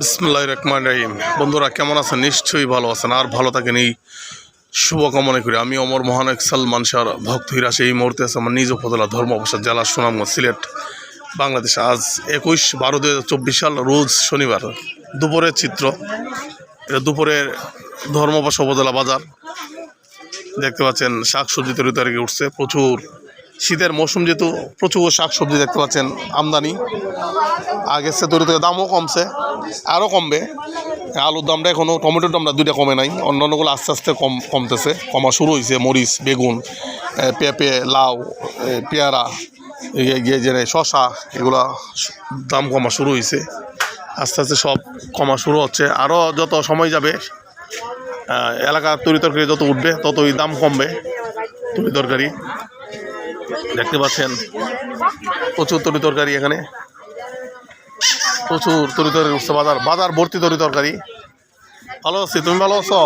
বিসমুল্লাহ রহমান রহিম। বন্ধুরা, কেমন আছেন? নিশ্চয়ই ভালো আছেন আর ভালো থাকেন এই শুভকামনা করি। আমি অমর মহানায়ক সালমান শাহর ভক্ত হিরাসে এই মুহূর্তে আছে আমার নিজ উপজেলা অবসর জেলা সুনামগঞ্জ, সিলেট, বাংলাদেশ। আজ একুশ বারো দু সাল, রোজ শনিবার, দুপুরের চিত্র। এটা দুপুরের ধর্মবাস উপজেলা বাজার। দেখতে পাচ্ছেন শাক সবজি তৈরি তৈরি উঠছে, প্রচুর শীতের মৌসুম যেহেতু প্রচুর শাক সবজি দেখতে পাচ্ছেন, আমদানি। আগের সে তৈরি থেকে দামও কমছে, আরও কমবে। আলুর দামটা এখনও টমেটোর দামটা দুইটা কমে নাই, অন্যান্যগুলো আস্তে আস্তে কম, কমতেছে। কমা শুরু হয়েছে মরিচ, বেগুন পেঁপে, লাউ পেয়ারা গিয়ে যে শশা এগুলা দাম কমা শুরু হয়েছে আস্তে আস্তে সব কমা শুরু হচ্ছে। আরও যত সময় যাবে এলাকার তরি তরকারি যত উঠবে, ততই দাম কমবে তরি তরকারি। দেখতে পাচ্ছেন প্রচুর তরি তরকারি এখানে। প্রচুর তরি তরকারি উঠছে বাজার বাজার ভর্তি তরি তরকারি। ভালো আছি তুমি ভালো আছো?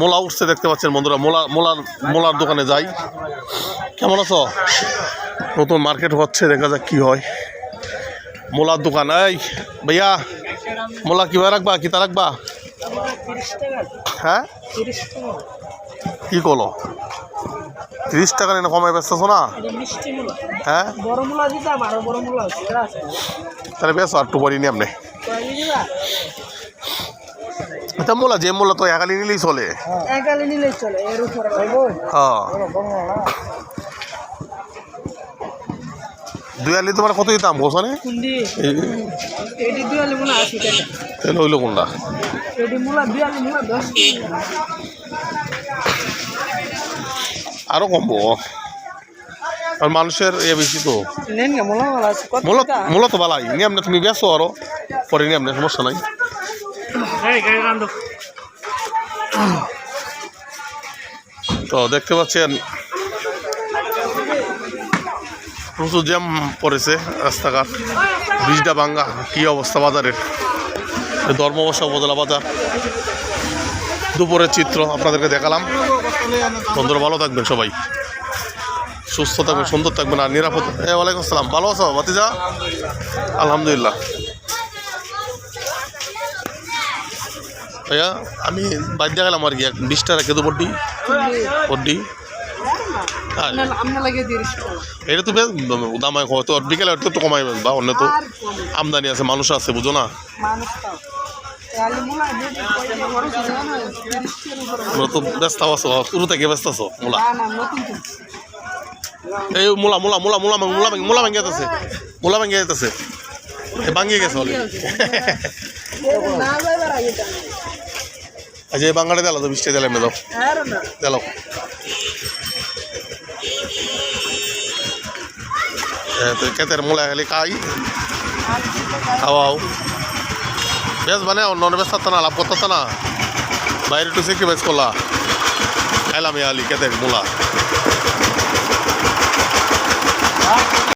মোলা উঠছে দেখতে পাচ্ছেন বন্ধুরা মোলা মোলার মোলার দোকানে যাই। কেমন আছো? নতুন মার্কেট হচ্ছে দেখা যাক কি হয়। মোলার দোকান এই ভাইয়া মোলা কীভাবে রাখবা কিতা রাখবা? হ্যাঁ? কি করল তিরিশ টাকা নিয়ে কমায় ব্যস্ত না? হ্যাঁ? তাহলে বেশ আর একটু পরে নি আপনি এটা মোলা যে মোলা তো একালি নিলেই চলে। ভাইব হ্যাঁ। দুই তোমার কত দুয়ালি আশি টাকা। তাহলে হইল কোনটা আরও কমবো। আর মানুষের এ বেশি তো। নেন না মূলা মূলা আছে কত মূলত মূলত বালাই। নি আপনি তুমি বেসো আরও পরে নিয়ে আপনি সমস্যা নাই। তো দেখতে পাচ্ছেন প্রচুর জ্যাম পড়েছে রাস্তাঘাট। ব্রিজটা ভাঙ্গা। কী অবস্থা বাজারের? ধর্মবসা উপজেলা বাজার। দুপুরের চিত্র আপনাদেরকে দেখালাম। বন্ধুরা ভালো থাকবেন সবাই। সুস্থ থাকবেন সুন্দর থাকবেন আর নিরাপদ। হ্যাঁ ওয়ালাইকুম আসসালাম। ভালো আছো ভাতিজা? আলহামদুলিল্লাহ। ভাইয়া আমি বাইর গেলাম আর কি এক বিশ টাকা কেদু পড্ডি পড্ডি হ্যাঁ আমরা লাগে তিরিশ টাকা এটা তো বেশ দাম হয় হয়তো বিকেলে একটু কমাই বা অন্য তো আমদানি আছে মানুষ আছে বুঝো না। মানুষ তো তাহলে মূলা বেশি পয়সা খরচ যায় না তিরিশ টাকার উপরে তোমরা তো ব্যস্ত আছো? শুরু থেকে ব্যস্ত আছো? মোলা। নতুন এই মোলা মোলা মোলা মোলা মোলা মোলা ভাঙিয়ে যেতেছে মোলা ভাঙিয়ে যেতেছে এ ভাঙিয়ে গেছে আচ্ছা এই বাঙালি দিলাম তো বৃষ্টি দিলাম দাও। তো কেতের মোলা খালি খাই। খাওয়াও। বেশ মানে অন্য বেশ না, লাভ করতেছে না। বাইরে টু কি বেশ করলা। এলামে আলি দেখ মোলা। হ্যাঁ?